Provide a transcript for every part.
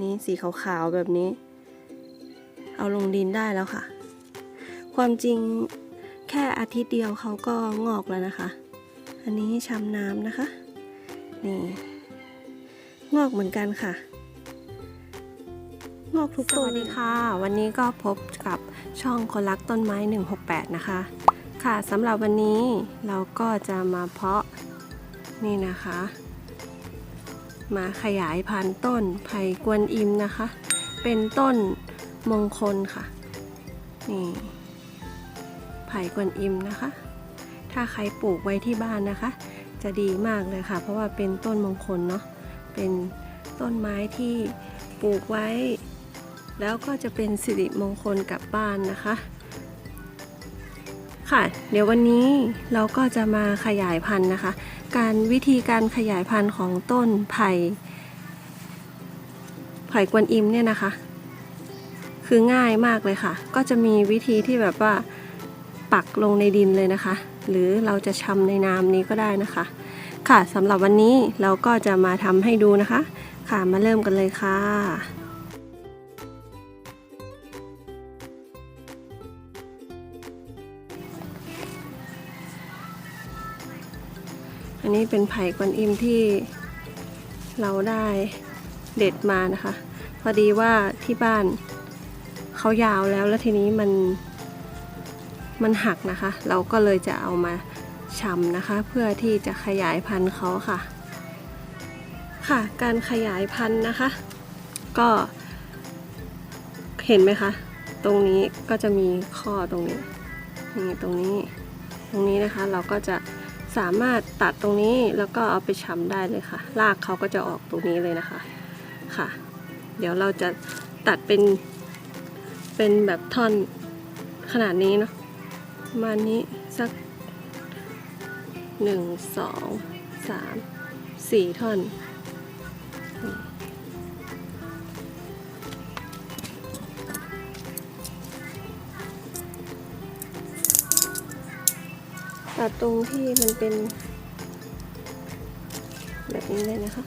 นี่สีขาวๆแบบนี้ เอาลงดินได้แล้วค่ะ ความจริงแค่อาทิตย์เดียวเขาก็งอกแล้วนะคะ อันนี้ชำน้ำนะคะ นี่ งอกเหมือนกันค่ะ งอกทุกต้นสวัสดีค่ะ วันนี้ก็พบกับช่องคนรักต้นไม้ 168 นะคะ ค่ะสำหรับวันนี้เราก็จะมาเพาะนี่นะคะ มาขยายพันธุ์ต้นไผ่กวนอิมนะคะ เป็นต้นมงคลค่ะ นี่ไผ่กวนอิมนะคะ ถ้าใครปลูกไว้ที่บ้านนะคะ จะดีมากเลยค่ะ เพราะว่าเป็นต้นมงคลเนาะ เป็นต้นไม้ที่ปลูกไว้ แล้วก็จะเป็นสิริมงคลกลับบ้านนะคะค่ะ เดี๋ยววันนี้เราก็จะมาขยายพันธุ์นะคะ การวิธีการขยายพันธุ์ของต้นไผ่ไผ่กวนอิมเนี่ยนะคะ คือง่ายมากเลยค่ะ ก็จะมีวิธีที่แบบว่าปักลงในดินเลยนะคะ หรือเราจะชำในน้ำนี้ก็ได้นะคะ ค่ะสำหรับวันนี้เราก็จะมาทำให้ดูนะคะ ค่ะมาเริ่มกันเลยค่ะ นี้เป็นไผ่กวนอิมที่เราได้เด็ดมานะคะ พอดีว่าที่บ้านเขายาวแล้วแล้วทีนี้มันมันหักนะคะ เราก็เลยจะเอามาชำนะคะ เพื่อที่จะขยายพันธุ์เขาค่ะ ค่ะ การขยายพันธุ์นะคะ ก็เห็นไหมคะ ตรงนี้ก็จะมีข้อตรงนี้นี่ตรงนี้ ตรงนี้นะคะเราก็จะ สามารถตัดตรงนี้แล้วก็เอาไปชำได้เลยค่ะ รากเขาก็จะออกตรงนี้เลยนะคะค่ะ เดี๋ยวเราจะตัดเป็นเป็นแบบท่อนขนาดนี้เนาะมานี้สักหนึ่งสองสามสี่ท่อน ตัดตรงที่มันเป็น แบบนี้เลยนะคะ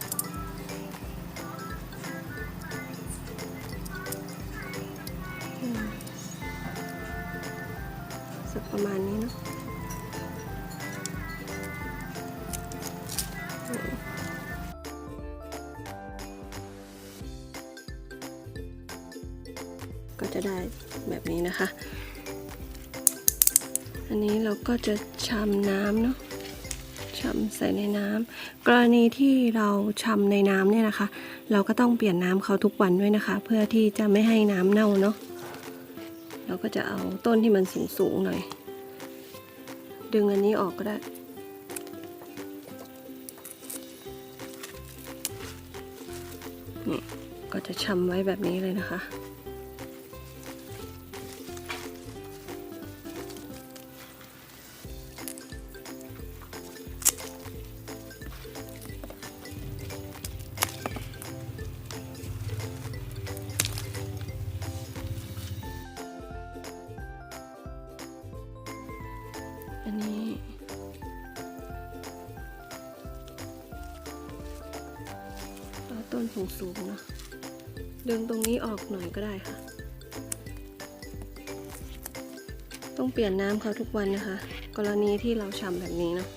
สักประมาณนี้เนาะก็จะได้แบบนี้นะคะ อันนี้เราก็จะชำน้ำเนาะชำใส่ในน้ำกรณีที่เราชำในน้ำเนี่ยนะคะ เราก็ต้องเปลี่ยนน้ำเขาทุกวันด้วยนะคะ เพื่อที่จะไม่ให้น้ำเน่าเนาะเราก็จะเอาต้นที่มันสูงสูงๆหน่อย ดึงอันนี้ออกก็ได้นี่ก็จะชำไว้แบบนี้เลยนะคะ อันนี้ เอาต้นสูงๆเนาะดึงตรงนี้ออกหน่อยก็ได้ค่ะ ต้องเปลี่ยนน้ำเขาทุกวันนะคะ กรณีที่เราชำแบบนี้เนาะ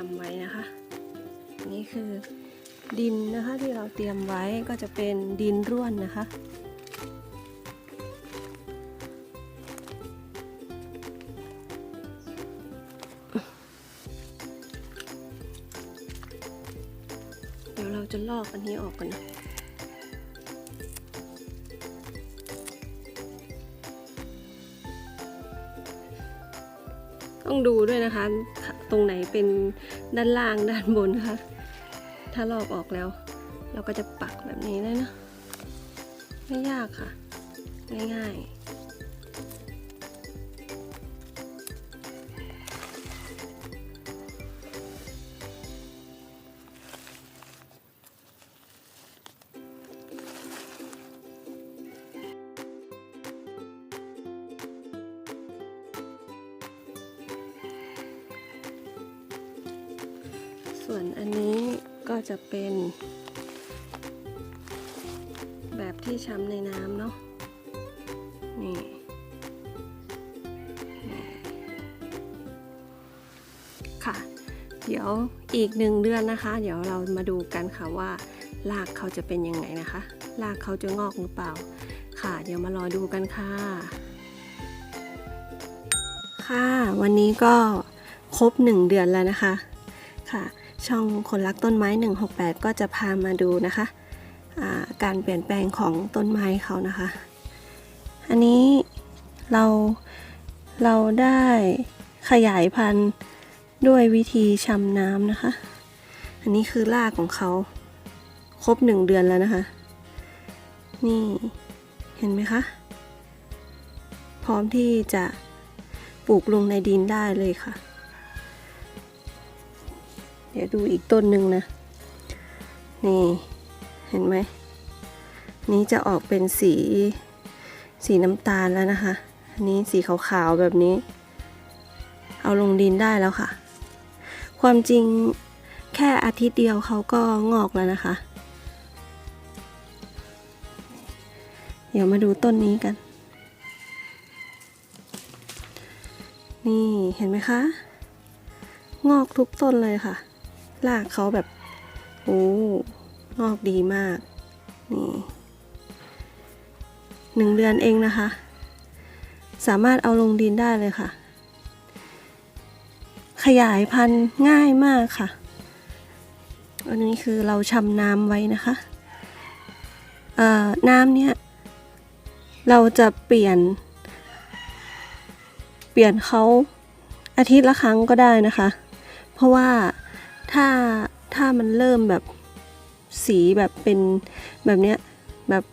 เราจะชำไว้นะคะนนี้คือดินนะคะที่เราเตรียมไว้ก็จะเป็นดินร่วนนะคะ เดี๋ยวเราจะลอกอันนี้ออกกันนะต้องดูด้วยนะคะ ตรงไหนเป็นด้านล่างด้านบนคะถ้าลอกออกแล้ว เราก็จะปักแบบนี้เลยนะ ไม่ยากค่ะ ง่ายๆ จะเป็น แบบที่ช้ำในน้ำเนาะนี่ค่ะ เดี๋ยวอีกหนึ่งเดือนนะคะ เดี๋ยวเรามาดูกันค่ะว่ารากเขาจะเป็นยังไงนะคะรากเขาจะงอกหรือเปล่า ค่ะ เดี๋ยวมารอดูกันค่ะ ค่ะ วันนี้ก็ครบ1เดือนแล้วนะคะ ค่ะ ช่องคนรักต้นไม้ 168 ก็จะพามาดูนะคะาการเปลี่ยนแปลงของต้นไม้เขานะคะ อันนี้เราเราได้ขยายพันธุ์ด้วยวิธีชำน้ำนะคะ อันนี้คือรากของเขาครบ1เดือนแล้วนะคะ นี่เห็นไหมคะ พร้อมที่จะปลูกลงในดินได้เลยค่ะ เดี๋ยวดูอีกต้นหนึ่งนะ นี่เห็นไหม นี้จะออกเป็นสีสีน้ำตาลแล้วนะคะ อันนี้สีขาวๆแบบนี้ เอาลงดินได้แล้วค่ะ ความจริงแค่อาทิตย์เดียวเขาก็งอกแล้วนะคะ เดี๋ยวมาดูต้นนี้กัน นี่เห็นไหมคะ งอกทุกต้นเลยค่ะ รากเขาแบบ โอ้งอกดีมาก นี่หนึ่งเดือนเองนะคะ สามารถเอาลงดินได้เลยค่ะ ขยายพันธุ์ง่ายมากค่ะ อันนี้คือเราชำน้ำไว้นะคะเอ่อน้ำเนี่ย เราจะเปลี่ยน เปลี่ยนเขาอาทิตย์ละครั้งก็ได้นะคะ เพราะว่า ถ้าถ้ามันเริ่มแบบสีแบบเป็นแบบเนี้ยแบบ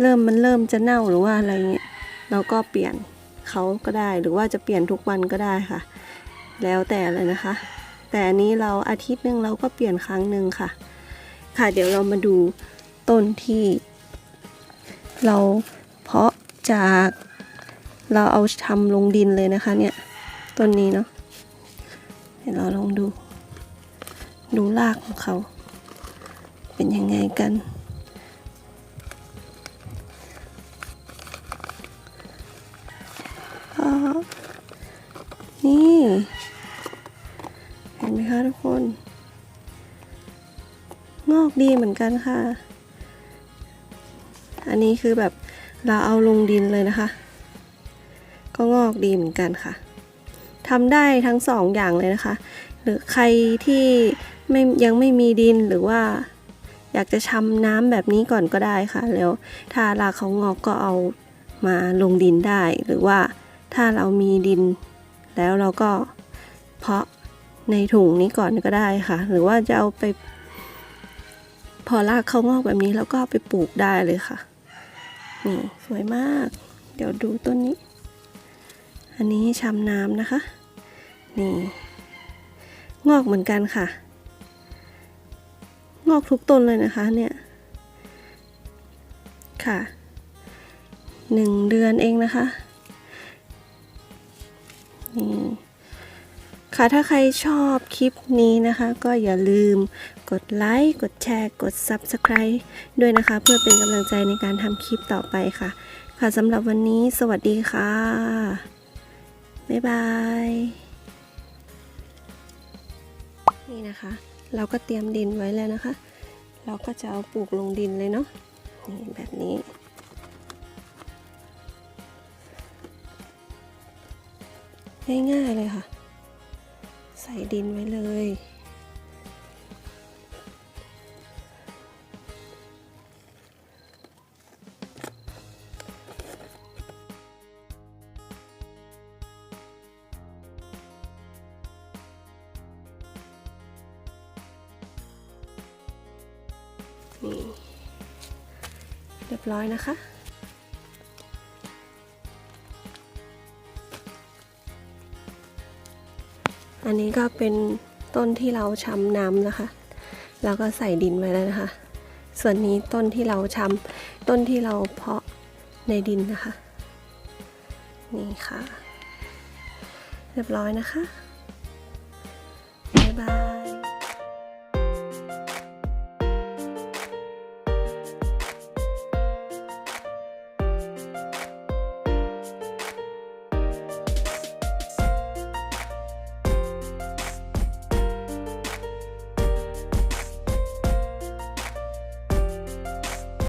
เริ่มมันเริ่มจะเน่าหรือว่าอะไรเงี้ยเราก็เปลี่ยนเขาก็ได้หรือว่าจะเปลี่ยนทุกวันก็ได้ค่ะ แล้วแต่เลยนะคะ แต่อันนี้เราอาทิตย์หนึ่งเราก็เปลี่ยนครั้งหนึ่งค่ะ ค่ะเดี๋ยวเรามาดูต้นที่ เราเพาะจากเราเอาทำลงดินเลยนะคะเนี่ยต้นนี้เนาะเดี๋ยวเราลองดู ดูรากของเขา เป็นยังไงกัน นี่ เห็นไหมคะทุกคน งอกดีเหมือนกันค่ะ อันนี้คือแบบเราเอาลงดินเลยนะคะ ก็งอกดีเหมือนกันค่ะทำได้ทั้งสองอย่างเลยนะคะ หรือใครที่ ไม่ยังไม่มีดินหรือว่า อยากจะชำน้ำแบบนี้ก่อนก็ได้ค่ะ แล้วถ้ารากเขางอกก็เอามาลงดินได้ หรือว่าถ้าเรามีดิน แล้วเราก็เพาะในถุงนี้ก่อนก็ได้ค่ะ หรือว่าจะเอาไป พอรากเขางอกแบบนี้แล้วก็ไปปลูกได้เลยค่ะนี่สวยมาก เดี๋ยวดูต้นนี้ อันนี้ชำน้ำนะคะ นี่ งอกเหมือนกันค่ะ งอกทุกต้นเลยนะคะเนี่ยค่ะหนึ่งเดือนเองนะคะนี่ค่ะถ้าใครชอบคลิปนี้นะคะ ก็อย่าลืมกดไลค์ กดแชร์ กด Subscribe ด้วยนะคะ เพื่อเป็นกำลังใจในการทำคลิปต่อไปค่ะ ค่ะสำหรับวันนี้สวัสดีค่ะ บ๊ายบาย นี่นะคะ เราก็เตรียมดินไว้แล้วนะคะ เราก็จะเอาปลูกลงดินเลยเนาะนี่แบบนี้ ง่ายๆเลยค่ะ ใส่ดินไว้เลย นี่เรียบร้อยนะคะอันนี้ก็เป็นต้นที่เราช้ำน้ำนะคะ แล้วก็ใส่ดินไว้แล้วนะคะ ส่วนนี้ต้นที่เราชำต้นที่เราเพาะในดินนะคะ นี่ค่ะ เรียบร้อยนะคะ บ๊ายบาย